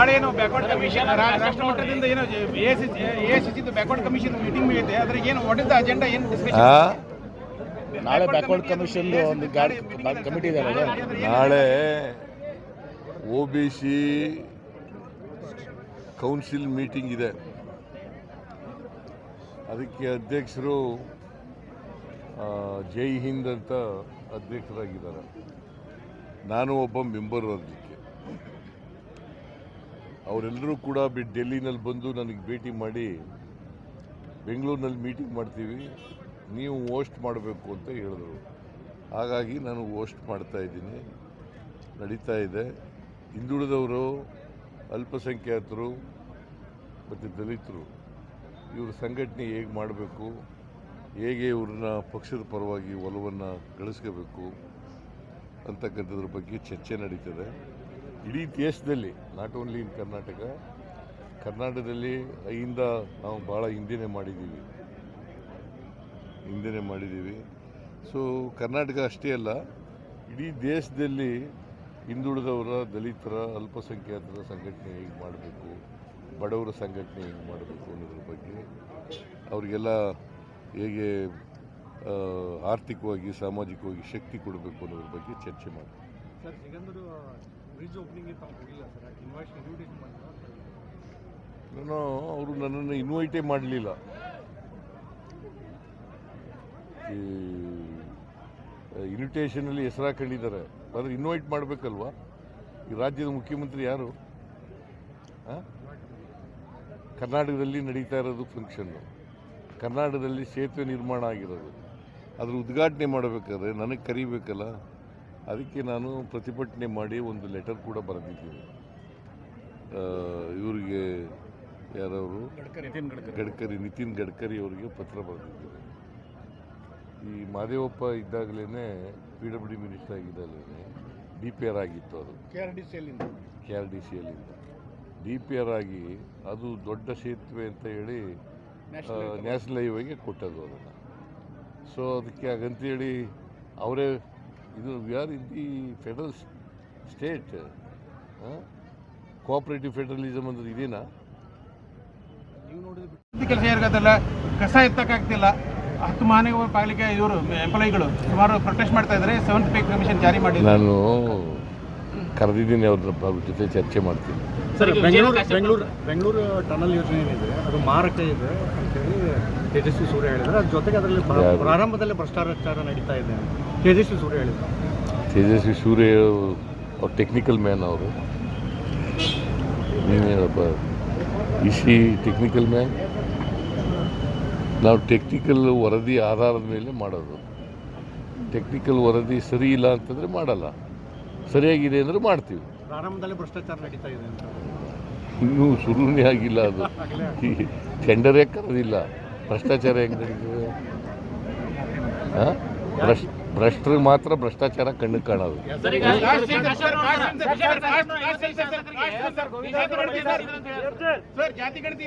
ನಾಳೆ ಏನು backward commission ರಾಷ್ಟ್ರ ಮಟ್ಟದಿಂದ ಏನು A C A C backward commission meeting ಇದೆ ಅದ್ರ ಏನು ವಾಟ್ ಇಸ್ ದ ಅಜೆಂಡಾ ಏನು ಡಿಸ್ಕಷನ್ ನಾಳೆ ಬ್ಯಾಕ್ವರ್ಡ್ ಕಮಿಷನ್ ಒಂದು ಕಮಿಟಿ ಇದೆ. ನಾಳೆ O B C council meeting ಇದೆ. ಅದಕ್ಕೆ ಅಧ್ಯಕ್ಷರು ಜೈ ಹಿಂದ್ ಅಂತ ಅಧ್ಯಕ್ಷರಾಗಿದ್ದಾರೆ. ನಾನು ಒಬ್ಬ ಮೆಂಬರ್ ಅದಕ್ಕೆ ಅವರೆಲ್ಲರೂ ಕೂಡ ಬಿ ಡೆಲ್ಲಿನಲ್ಲಿ ಬಂದು ನನಗೆ ಭೇಟಿ ಮಾಡಿ, ಬೆಂಗಳೂರಿನಲ್ಲಿ ಮೀಟಿಂಗ್ ಮಾಡ್ತೀವಿ, ನೀವು ಹೋಸ್ಟ್ ಮಾಡಬೇಕು ಅಂತ ಹೇಳಿದ್ರು. ಹಾಗಾಗಿ ನಾನು ಹೋಸ್ಟ್ ಮಾಡ್ತಾ ಇದ್ದೀನಿ. ನಡೀತಾ ಇದೆ. ಹಿಂದುಳಿದವರು, ಅಲ್ಪಸಂಖ್ಯಾತರು, ಮತ್ತು ದಲಿತರು, ಇವ್ರ ಸಂಘಟನೆ ಹೇಗೆ ಮಾಡಬೇಕು, ಹೇಗೆ ಇವ್ರನ್ನ ಪಕ್ಷದ ಪರವಾಗಿ ಒಲವನ್ನು ಗಳಿಸ್ಕೋಬೇಕು ಅಂತಕ್ಕಂಥದ್ರ ಬಗ್ಗೆ ಚರ್ಚೆ ನಡೀತದೆ. ಇಡೀ ದೇಶದಲ್ಲಿ ನಾಟ್ ಓನ್ಲಿ ಇನ್ ಕರ್ನಾಟಕ ಕರ್ನಾಟಕದಲ್ಲಿ ಇಂದ ನಾವು ಭಾಳ ಹಿಂದೆನೇ ಮಾಡಿದ್ದೀವಿ. ಹಿಂದೆನೇ ಮಾಡಿದ್ದೀವಿ. ಸೊ ಕರ್ನಾಟಕ ಅಷ್ಟೇ ಅಲ್ಲ, ಇಡೀ ದೇಶದಲ್ಲಿ ಹಿಂದುಳಿದವರ, ದಲಿತರ, ಅಲ್ಪಸಂಖ್ಯಾತರ ಸಂಘಟನೆ ಹೇಗೆ ಮಾಡಬೇಕು, ಬಡವರ ಸಂಘಟನೆ ಹೇಗೆ ಮಾಡಬೇಕು ಅನ್ನೋದ್ರ ಬಗ್ಗೆ ಅವರಿಗೆಲ್ಲ ಹೇಗೆ ಆರ್ಥಿಕವಾಗಿ, ಸಾಮಾಜಿಕವಾಗಿ ಶಕ್ತಿ ಕೊಡಬೇಕು ಅನ್ನೋದ್ರ ಬಗ್ಗೆ ಚರ್ಚೆ ಮಾಡಿ ಬ್ರಿಡ್ಜ್ ಓಪನಿಂಗ್ ನಾನು ಅವರು ನನ್ನನ್ನು ಇನ್ವೈಟೇ ಮಾಡಲಿಲ್ಲ. ಈ ಇನ್ವಿಟೇಷನಲ್ಲಿ ಹೆಸರು ಹಾಕೊಂಡಿದ್ದಾರೆ. ಆದರೆ ಇನ್ವೈಟ್ ಮಾಡಬೇಕಲ್ವಾ? ಈ ರಾಜ್ಯದ ಮುಖ್ಯಮಂತ್ರಿ ಯಾರು? ಕರ್ನಾಟಕದಲ್ಲಿ ನಡೀತಾ ಇರೋದು ಫಂಕ್ಷನ್ನು ಕರ್ನಾಟಕದಲ್ಲಿ ಸೇತುವೆ ನಿರ್ಮಾಣ ಆಗಿರೋದು. ಅದ್ರ ಉದ್ಘಾಟನೆ ಮಾಡಬೇಕಾದ್ರೆ ನನಗೆ ಕರಿಬೇಕಲ್ಲ? ಅದಕ್ಕೆ ನಾನು ಪ್ರತಿಭಟನೆ ಮಾಡಿ ಒಂದು ಲೆಟರ್ ಕೂಡ ಬರೆದಿದ್ದೀನಿ. ಇವರಿಗೆ ಯಾರವರು? ಗಡ್ಕರಿ. ನಿತಿನ್ ಗಡ್ಕರಿ. ಅವರಿಗೆ ಪತ್ರ ಬರೆದಿದ್ದೇನೆ. ಈ ಮಾದೇವಪ್ಪ ಇದ್ದಾಗಲೇ ಪಿ ಡಬ್ಲ್ಯೂ ಡಿ ಮಿನಿಸ್ಟರ್ ಆಗಿದ್ದಾಗಲೇ ಡಿ ಪಿ ಆರ್ ಆಗಿತ್ತು ಅದು. ಕೆ ಆರ್ ಡಿ ಸಿ ಅಲ್ಲಿಂದ K R D C D P R ಆಗಿ ಅದು ದೊಡ್ಡ ಸೇತುವೆ ಅಂತ ಹೇಳಿ ನ್ಯಾಷನಲ್ ಹೈವೇಗೆ ಕೊಟ್ಟದ್ದು ಅದನ್ನು. ಸೊ ಅದಕ್ಕೆ ಹಾಗಂತೇಳಿ ಅವರೇ ಇದು we are in the federal state cooperative federalism ಅಂದ್ರೆ ಇದೇನಾ? ನೀವು ನೋಡಿದ್ರೆ ಕೆಲಸ ಇರ್ಗೋದಲ್ಲ ಕಸ ಎತ್ತಕ್ಕಾಗ್ತಿಲ್ಲ. ಹತ್ತು ಮಹಾನಗರ ಪಾಲಿಕೆ ಇವರು ಎಂಪ್ಲಾಯಿಗಳು ಸುಮಾರು ಪ್ರೊಟೆಸ್ಟ್ ಮಾಡ್ತಾ ಇದ್ರೆ ಸೆವೆಂತ್ ಪೇ ಕಮಿಷನ್ ಜಾರಿ ಮಾಡಿ ನಾನು ಕರೆದಿದ್ದೀನಿ ಅವ್ರ ಜೊತೆ ಚರ್ಚೆ ಮಾಡ್ತೀನಿ. ಸರ್ ಬೆಂಗಳೂರು ಬೆಂಗಳೂರು ಬೆಂಗಳೂರು ಟನಲ್ ಯೋಜನೆ ಏನಿದೆ ಅದು ಮಾರಕ ಇದೆ ಅಂತೇಳಿ ತೇಜಸ್ವಿ ಸೂರ್ಯ ಹೇಳಿದ್ರೆ ಅದ್ರ ಜೊತೆಗೆ ಅದರಲ್ಲಿ? ಪ್ರಾರಂಭದಲ್ಲೇ ಭ್ರಷ್ಟಾಚಾರ ನಡೀತಾ ಇದೆ ಅಂತ ತೇಜಸ್ವಿ ಸೂರ್ಯ ಹೇಳಿದ್ರು ತೇಜಸ್ವಿ ಸೂರ್ಯ ಅವ್ರು ಟೆಕ್ನಿಕಲ್ ಮ್ಯಾನ್ ಅವರು. ನೀನೇನಪ್ಪ ಇಸಿ ಟೆಕ್ನಿಕಲ್ ಮ್ಯಾನ್ ನಾವು ಟೆಕ್ನಿಕಲ್ ವರದಿ ಆಧಾರದ ಮೇಲೆ ಮಾಡೋದು. ಟೆಕ್ನಿಕಲ್ ವರದಿ ಸರಿ ಇಲ್ಲ ಅಂತಂದರೆ ಮಾಡಲ್ಲ. ಸರಿಯಾಗಿದೆ ಅಂದರೆ ಮಾಡ್ತೀವಿ. ಪ್ರಾರಂಭದಲ್ಲೇ ಭ್ರಷ್ಟಾಚಾರ ನಡೀತಾ ಇದೆ ಅಂತ. ಇನ್ನೂ ಸುರುಳಿ ಆಗಿಲ್ಲ ಅದು. ಈ ಟೆಂಡರೇ ಕರೆದಿಲ್ಲ? ಭ್ರಷ್ಟಾಚಾರ ಹೆಂಗೆ ನಡೀತದೆ? ಭ್ರಷ್ಟ್ರ ಭ್ರಷ್ಟರಿಗೆ ಮಾತ್ರ ಭ್ರಷ್ಟಾಚಾರ ಕಣ್ಣಿಗೆ ಕಾಣೋದು. ಸರ್ ಜಾತಿ ಗಣತಿ